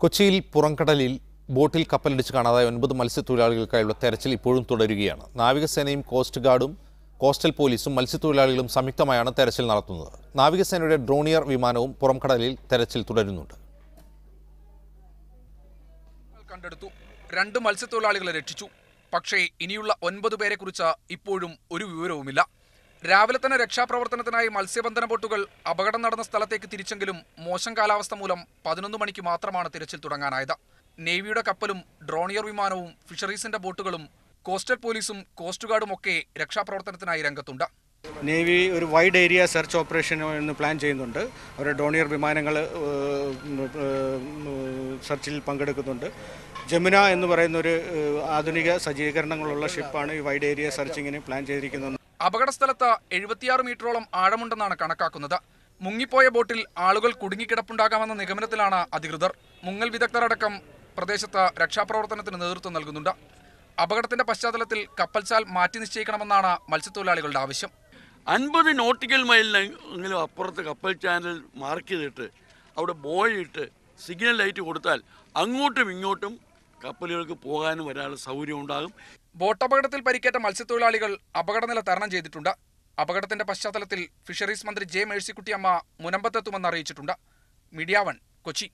കൊച്ചിയിൽ പുറംകടലിൽ ബോട്ടിൽ കപ്പലിടിച്ച് കാണാതായ ഒൻപത് മത്സ്യത്തൊഴിലാളികൾക്കായുള്ള തെരച്ചിൽ ഇപ്പോഴും തുടരുകയാണ്. നാവികസേനയും കോസ്റ്റ് ഗാർഡും കോസ്റ്റൽ പോലീസും മത്സ്യത്തൊഴിലാളികളും സംയുക്തമായാണ് തെരച്ചിൽ നടത്തുന്നത്. നാവികസേനയുടെ ഡ്രോണിയർ വിമാനവും പുറംകടലിൽ തെരച്ചിൽ തുടരുന്നുണ്ട്. കണ്ടെടുത്തു. രണ്ട് മത്സ്യത്തൊഴിലാളികളെ രക്ഷിച്ചു. പക്ഷേ ഇനിയുള്ള ഒൻപത് പേരെക്കുറിച്ച് ഇപ്പോഴും ഒരു വിവരവുമില്ല. രാവിലെ തന്നെ രക്ഷാപ്രവർത്തനത്തിനായി മത്സ്യബന്ധന ബോട്ടുകൾ അപകടം നടന്ന സ്ഥലത്തേക്ക് തിരിച്ചെങ്കിലും മോശം കാലാവസ്ഥ മൂലം പതിനൊന്ന് മണിക്ക് മാത്രമാണ് തിരച്ചിൽ തുടങ്ങാനായത്. നേവിയുടെ കപ്പലും ഡ്രോണിയർ വിമാനവും ഫിഷറീസിന്റെ ബോട്ടുകളും കോസ്റ്റൽ പോലീസും കോസ്റ്റ് ഗാർഡും ഒക്കെ രക്ഷാപ്രവർത്തനത്തിനായി രംഗത്തുണ്ട്. നേവി ഒരു വൈഡ് ഏരിയ സെർച്ച് ഓപ്പറേഷൻ എന്ന് പ്ലാൻ ചെയ്യുന്നുണ്ട്. അവരുടെ ഡോണിയർ വിമാനങ്ങൾ സെർച്ചിൽ പങ്കെടുക്കുന്നുണ്ട്. ജമുന എന്ന് പറയുന്ന ഒരു ആധുനിക സജ്ജീകരണങ്ങളുള്ള ഷിപ്പാണ് ഈ വൈഡ് ഏരിയ സെർച്ചിങ്ങിന് പ്ലാൻ ചെയ്തിരിക്കുന്നത്. അപകട സ്ഥലത്ത് എഴുപത്തിയാറ് മീറ്ററോളം ആഴമുണ്ടെന്നാണ് കണക്കാക്കുന്നത്. മുങ്ങിപ്പോയ ബോട്ടിൽ ആളുകൾ കുടുങ്ങിക്കിടപ്പുണ്ടാകാമെന്ന നിഗമനത്തിലാണ് അധികൃതർ. മുങ്ങൽ വിദഗ്ധരടക്കം പ്രദേശത്ത് രക്ഷാപ്രവർത്തനത്തിന് നേതൃത്വം നൽകുന്നുണ്ട്. അപകടത്തിന്റെ പശ്ചാത്തലത്തിൽ കപ്പൽച്ചാൽ മാറ്റി നിശ്ചയിക്കണമെന്നാണ് മത്സ്യത്തൊഴിലാളികളുടെ ആവശ്യം. അൻപത് നോട്ടിക്കൽ മൈലിനെങ്കിലും അപ്പുറത്ത് കപ്പൽ ചാനൽ മാർക്ക് ചെയ്തിട്ട് അവിടെ ബോയ് ഇട്ട് സിഗ്നൽ ലൈറ്റ് കൊടുത്താൽ അങ്ങോട്ടും ഇങ്ങോട്ടും കപ്പലുകൾക്ക് പോകാനും വരാനുള്ള സൗകര്യം ഉണ്ടാകും. ബോട്ടപകടത്തിൽ പരിക്കേറ്റ മത്സ്യത്തൊഴിലാളികൾ അപകടനില തരണം ചെയ്തിട്ടുണ്ട്. അപകടത്തിന്റെ പശ്ചാത്തലത്തിൽ ഫിഷറീസ് മന്ത്രി ജെ മേഴ്സിക്കുട്ടിയമ്മ മുനമ്പത്തെത്തുമെന്ന് അറിയിച്ചിട്ടുണ്ട്. Media one Kochi.